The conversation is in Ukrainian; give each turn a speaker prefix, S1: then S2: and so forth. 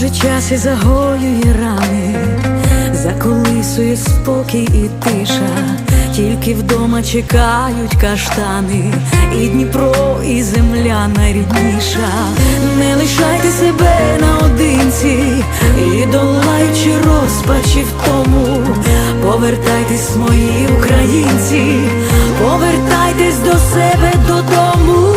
S1: Може, час і загоює рани, заколисує спокій і тиша, тільки вдома чекають каштани, і Дніпро, і земля найрідніша. Не лишайте себе наодинці, і долаючи розпачі в тому, повертайтесь, мої українці, повертайтесь до себе додому.